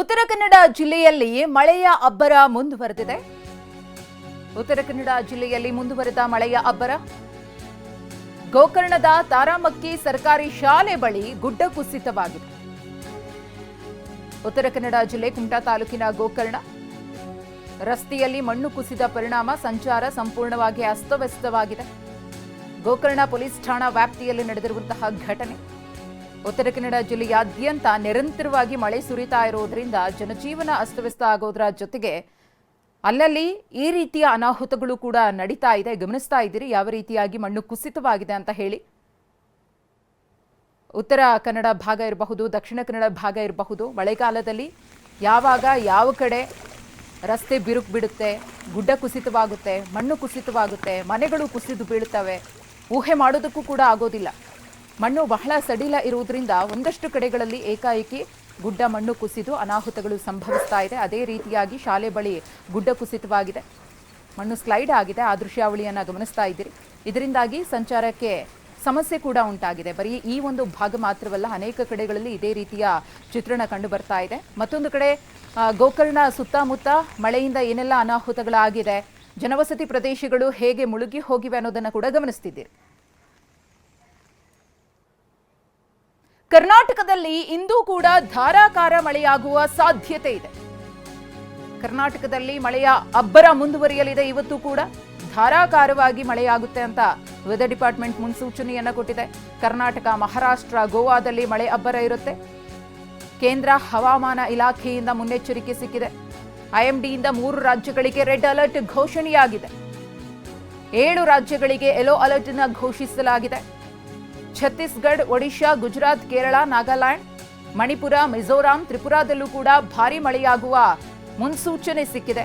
ಉತ್ತರ ಕನ್ನಡ ಜಿಲ್ಲೆಯಲ್ಲಿ ಮಳೆಯ ಅಬ್ಬರ ಮುಂದುವರೆದಿದೆ. ಉತ್ತರ ಕನ್ನಡ ಜಿಲ್ಲೆಯಲ್ಲಿ ಮುಂದುವರೆದ ಮಳೆಯ ಅಬ್ಬರ. ಗೋಕರ್ಣದ ತಾರಾಮಕ್ಕಿ ಸರ್ಕಾರಿ ಶಾಲೆ ಬಳಿ ಗುಡ್ಡ ಕುಸಿತವಾಗಿದೆ. ಉತ್ತರ ಕನ್ನಡ ಜಿಲ್ಲೆ ಕುಮಟಾ ತಾಲೂಕಿನ ಗೋಕರ್ಣ. ರಸ್ತೆಯಲ್ಲಿ ಮಣ್ಣು ಕುಸಿದ ಪರಿಣಾಮ ಸಂಚಾರ ಸಂಪೂರ್ಣವಾಗಿ ಅಸ್ತವ್ಯಸ್ತವಾಗಿದೆ. ಗೋಕರ್ಣ ಪೊಲೀಸ್ ಠಾಣಾ ವ್ಯಾಪ್ತಿಯಲ್ಲಿ ನಡೆದಿರುವಂತಹ ಘಟನೆ. ಉತ್ತರ ಕನ್ನಡ ಜಿಲ್ಲೆಯಾದ್ಯಂತ ನಿರಂತರವಾಗಿ ಮಳೆ ಸುರಿತಾ ಇರೋದ್ರಿಂದ ಜನಜೀವನ ಅಸ್ತವ್ಯಸ್ತ ಆಗೋದ್ರ ಜೊತೆಗೆ ಅಲ್ಲಲ್ಲಿ ಈ ರೀತಿಯ ಅನಾಹುತಗಳು ಕೂಡ ನಡೀತಾ ಇದೆ. ಗಮನಿಸ್ತಾ ಇದ್ದೀರಿ, ಯಾವ ರೀತಿಯಾಗಿ ಮಣ್ಣು ಕುಸಿತವಾಗಿದೆ ಅಂತ ಹೇಳಿ. ಉತ್ತರ ಕನ್ನಡ ಭಾಗ ಇರಬಹುದು, ದಕ್ಷಿಣ ಕನ್ನಡ ಭಾಗ ಇರಬಹುದು. ಮಳೆಗಾಲದಲ್ಲಿ ಯಾವಾಗ ಯಾವ ಕಡೆ ರಸ್ತೆ ಬಿರುಕು ಬಿಡುತ್ತೆ, ಗುಡ್ಡ ಕುಸಿತವಾಗುತ್ತೆ, ಮಣ್ಣು ಕುಸಿತವಾಗುತ್ತೆ, ಮನೆಗಳು ಕುಸಿದು ಬೀಳುತ್ತವೆ, ಊಹೆ ಮಾಡೋದಕ್ಕೂ ಕೂಡ ಆಗೋದಿಲ್ಲ. ಮಣ್ಣು ಬಹಳ ಸಡಿಲ ಇರುವುದರಿಂದ ಒಂದಷ್ಟು ಕಡೆಗಳಲ್ಲಿ ಏಕಾಏಕಿ ಗುಡ್ಡ ಮಣ್ಣು ಕುಸಿದು ಅನಾಹುತಗಳು ಸಂಭವಿಸ್ತಾ ಇದೆ. ಅದೇ ರೀತಿಯಾಗಿ ಶಾಲೆ ಬಳಿ ಗುಡ್ಡ ಕುಸಿತವಾಗಿದೆ. ಮಣ್ಣು ಸ್ಲೈಡ್ ಆಗಿದೆ. ಆ ದೃಶ್ಯಾವಳಿಯನ್ನು ಗಮನಿಸ್ತಾ ಇದ್ದೀರಿ. ಇದರಿಂದಾಗಿ ಸಂಚಾರಕ್ಕೆ ಸಮಸ್ಯೆ ಕೂಡ ಉಂಟಾಗಿದೆ. ಬರೀ ಈ ಒಂದು ಭಾಗ ಮಾತ್ರವಲ್ಲ, ಅನೇಕ ಕಡೆಗಳಲ್ಲಿ ಇದೇ ರೀತಿಯ ಚಿತ್ರಣ ಕಂಡು ಬರ್ತಾ ಇದೆ. ಮತ್ತೊಂದು ಕಡೆ ಗೋಕರ್ಣ ಸುತ್ತಮುತ್ತ ಮಳೆಯಿಂದ ಏನೆಲ್ಲ ಅನಾಹುತಗಳಾಗಿದೆ, ಜನವಸತಿ ಪ್ರದೇಶಗಳು ಹೇಗೆ ಮುಳುಗಿ ಹೋಗಿವೆ ಅನ್ನೋದನ್ನು ಕೂಡ ಗಮನಿಸ್ತಿದ್ದೀರಿ. ಕರ್ನಾಟಕದಲ್ಲಿ ಇಂದೂ ಕೂಡ ಧಾರಾಕಾರ ಮಳೆಯಾಗುವ ಸಾಧ್ಯತೆ ಇದೆ. ಕರ್ನಾಟಕದಲ್ಲಿ ಮಳೆಯ ಅಬ್ಬರ ಮುಂದುವರಿಯಲಿದೆ ಇವತ್ತು ಕೂಡ. ಧಾರಾಕಾರವಾಗಿ ಮಳೆಯಾಗುತ್ತೆ ಅಂತ ವೆದರ್ ಡಿಪಾರ್ಟ್ಮೆಂಟ್ ಮುನ್ಸೂಚನೆಯನ್ನ ಕೊಟ್ಟಿದೆ. ಕರ್ನಾಟಕ, ಮಹಾರಾಷ್ಟ್ರ, ಗೋವಾದಲ್ಲಿ ಮಳೆ ಅಬ್ಬರ ಇರುತ್ತೆ. ಕೇಂದ್ರ ಹವಾಮಾನ ಇಲಾಖೆಯಿಂದ ಮುನ್ನೆಚ್ಚರಿಕೆ ಸಿಕ್ಕಿದೆ. ಐಎಂಡಿಯಿಂದ ಮೂರು ರಾಜ್ಯಗಳಿಗೆ ರೆಡ್ ಅಲರ್ಟ್ ಘೋಷಣೆಯಾಗಿದೆ. ಏಳು ರಾಜ್ಯಗಳಿಗೆ ಯೆಲ್ಲೋ ಅಲರ್ಟ್ ಅನ್ನು ಘೋಷಿಸಲಾಗಿದೆ. ಛತ್ತೀಸ್ಗಢ, ಒಡಿಶಾ, ಗುಜರಾತ್, ಕೇರಳ, ನಾಗಾಲ್ಯಾಂಡ್, ಮಣಿಪುರ, ಮಿಜೋರಾಂ, ತ್ರಿಪುರಾದಲ್ಲೂ ಕೂಡ ಭಾರಿ ಮಳೆಯಾಗುವ ಮುನ್ಸೂಚನೆ ಸಿಕ್ಕಿದೆ.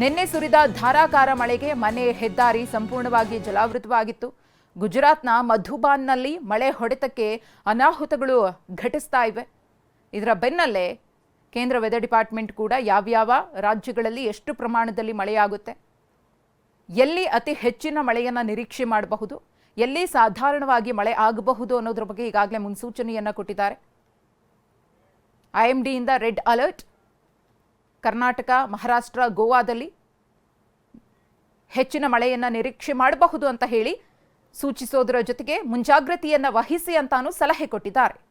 ನಿನ್ನೆ ಸುರಿದ ಧಾರಾಕಾರ ಮಳೆಗೆ ಮನೆ ಹೆದ್ದಾರಿ ಸಂಪೂರ್ಣವಾಗಿ ಜಲಾವೃತವಾಗಿತ್ತು. ಗುಜರಾತ್ನ ಮಧುಬಾನ್ನಲ್ಲಿ ಮಳೆ ಹೊಡೆತಕ್ಕೆ ಅನಾಹುತಗಳು ಘಟಿಸ್ತಾ ಇವೆ. ಇದರ ಬೆನ್ನಲ್ಲೇ ಕೇಂದ್ರ ವೆದರ್ ಡಿಪಾರ್ಟ್ಮೆಂಟ್ ಕೂಡ ಯಾವ್ಯಾವ ರಾಜ್ಯಗಳಲ್ಲಿ ಎಷ್ಟು ಪ್ರಮಾಣದಲ್ಲಿ ಮಳೆಯಾಗುತ್ತೆ, ಎಲ್ಲಿ ಅತಿ ಹೆಚ್ಚಿನ ಮಳೆಯನ್ನು ನಿರೀಕ್ಷೆ ಮಾಡಬಹುದು ಎಲ್ಲಿ ಸಾಧಾರಣವಾಗಿ ಮಳೆ ಆಗಬಹುದು ಅನ್ನೋದ್ರ ಬಗ್ಗೆ ಈಗಾಗಲೇ ಮುನ್ಸೂಚನೆಯನ್ನ ಕೊಟ್ಟಿದ್ದಾರೆ. ಐಎಂಡಿಯಿಂದ ರೆಡ್ ಅಲರ್ಟ್. ಕರ್ನಾಟಕ, ಮಹಾರಾಷ್ಟ್ರ, ಗೋವಾದಲ್ಲಿ ಹೆಚ್ಚಿನ ಮಳೆಯನ್ನ ನಿರೀಕ್ಷೆ ಮಾಡಬಹುದು ಅಂತ ಹೇಳಿ ಸೂಚಿಸೋದರ ಜೊತೆಗೆ ಮುಂಜಾಗ್ರತೆಯನ್ನ ವಹಿಸಿ ಅಂತಾನೂ ಸಲಹೆ ಕೊಟ್ಟಿದ್ದಾರೆ.